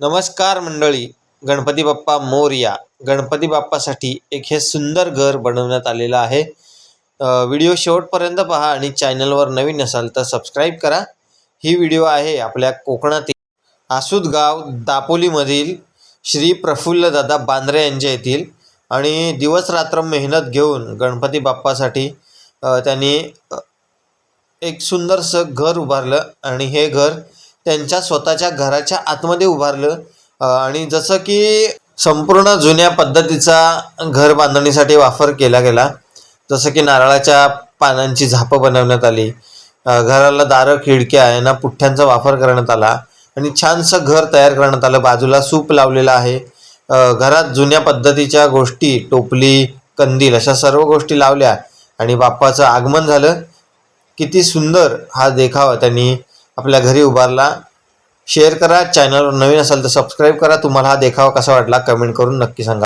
नमस्कार मंडळी. गणपती बाप्पा मोरया. गणपती बाप्पासाठी एक हे सुंदर घर बनवण्यात आलेलं आहे. व्हिडिओ शेवटपर्यंत पहा आणि चॅनलवर नवीन असाल तर सबस्क्राईब करा. ही व्हिडिओ आहे आपल्या कोकणातील आसूद गाव दापोलीमधील श्री प्रफुल्लदादा बांद्रे यांच्या येथील आणि दिवसरात्र मेहनत घेऊन गणपती बाप्पासाठी त्यांनी एक सुंदरसं घर उभारलं आणि हे घर त्यांच्या स्वतःच्या घराच्या आतमध्ये उभारलं. आणि जसं की संपूर्ण जुन्या पद्धतीचा घर बांधणीसाठी वापर केला गेला. जसं की नारळाच्या पानांची झापं बनवण्यात आली. घराला दारं खिडक्या यांना पुठ्ठ्यांचा वापर करण्यात आला. आणि छानसं घर तयार करण्यात आलं. बाजूला सूप लावलेलं आहे. घरात जुन्या पद्धतीच्या गोष्टी टोपली कंदील अशा सर्व गोष्टी लावल्या आणि बाप्पाचं आगमन झालं. किती सुंदर हा देखावा त्यांनी आपल्या घरी उभारला. शेअर करा. चॅनलवर नवीन असाल तर सबस्क्राईब करा. तुम्हाला हा देखावा कसा वाटला कमेंट करून नक्की सांगा.